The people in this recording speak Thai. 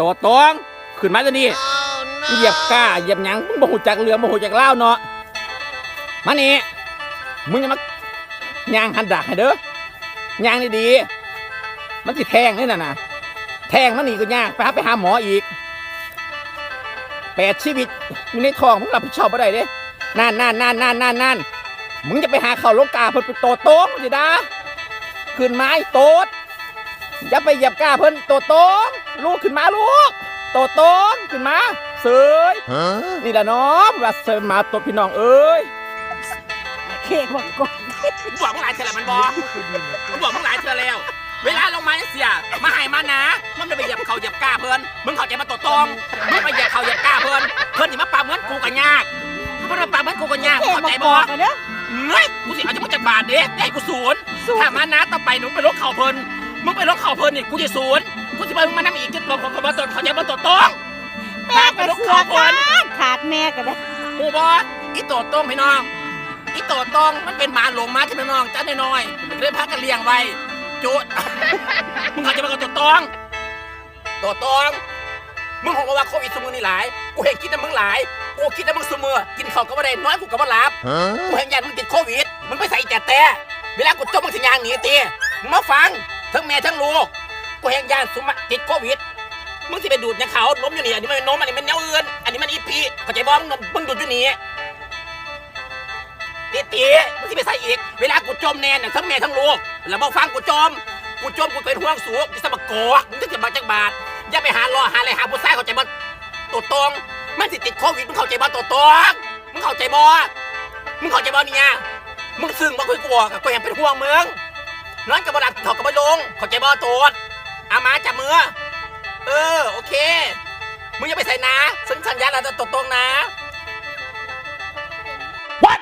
ตัวตรงขึ้นมาตัวนี้เหยียบก้าเหยียบหยังมึงบ่หูจักเรือบ่หูจักเล่าเนาะมานี่มึงอย่ามาย่างหันดักให้เด้อย่างดีๆมันสิแทงนี่น่ะนะแทงมันนี่ก็ยากไปหาไปหาหมออีกแปดชีวิตอยู่ในท้องมึงรับผิดชอบบ่ได้เด้นั่นนั่นนั่นนั่นนั่นนั่นมึงจะไปหาเขาลงกาเพิ่นเป็นโตโต้งสิดาขึ้นไม้โตด อย่าไปเหยียบก้าเพิ่นโตโต้งลูกขึ้นมาลูก โตโต้งขึ้นมาเสยนี่แหละเนาะว่าเสยมาตบพี่น้องเอ้ยเค้กบอกก่อนกูบอกมึงหลายเทื่อแล้วมันบอกกูบอกมึงหลายเทื่อแล้ว เวลาลงมาเสียมาให้มานะมันไม่ไปเหยียบเขาเหยียบก้าเพิ่นมึงเข้าใจมาโตโต้งมึงไปเหยียบเขาเหยียบก้าเพิ่นเพิ่นนี่มาปาเหมือนกูกันยากเพิ่นมาปาเหมือนกูกันยากมึเค้งกเข้าบอใจกบ่ก่อนเด้อเฮ้ยกูสิเอาจะมาจากบาทเด้ให้กูศูนย์ศูนย์ถ้ามานะต่อไปหนูไปลดเข่าเพิ่นมึงไปลด เข่าเพิ่นนี่กูจะศูนย์กูจะไปมึงมานั่งอีกจะบอกของมาตนเขาจะมาตัวต้องแม่ก็เสือขาดขาดแม่ก็ได้กูบอสอีโตโต้งพี่น้อง อีโตโต้งมันเป็นหมาหลงมาที่พี่น้องจ้าน้อยๆมันก็เลยพากันเลี้ยงไว้จุดมึงเขาจะมากับตัวตองตัวตองมึงคงว่าโควิดสมือนี่หลาย กูเห็นคิดนะมึงหลาย กูคิดนะมึงสมือกินข้าวก็ไม่ได้น้อยกูก็บ่หลับ กูเห็นยันมึงติดโควิด มึงไปใส่แต่แต่เวลากูจมมึงถึงยางหนีตีมึงมาฟัง ทั้งแม่ทั้งลูกกูเห็นยันสุมาติดโควิดมึงที่ไปดูดยังเขาล้มอยู่นี่อันนี้มันเป็นนมอันนี้มันแนวอื่นอันนี้มันอีพีเข้าใจบ้องมึงดูดอยู่นี่ตีตีมึงที่ไปใส่อีกเวลากูจมแน่น่ะทั้งแม่ทั้งลูกแล้วมาฟังกูจมกูจมกูเป็นห่วงสูงจะสมัครโกมึงจะจะมาจากบาทอย่าไปหารอหาอะไรหาผู้ชายเข้าใจบ่ตัวตรงมันสิติดโควิดมึงเข้าใจบ่ตัวตรงมึงเข้าใจบ่มึงเข้าใจบ่เนี่ยมึงซึ้งบ่คุยกูบอกอะกูยังเป็นห่วงมึง นอนกับบหลับถอดกับบ่ลงเข้าใจบ่ตัวจอามาจับมือ เออ โอเค มึงอย่าไปใส่นะ สัญสัญญาเราจะตกตรงนะ What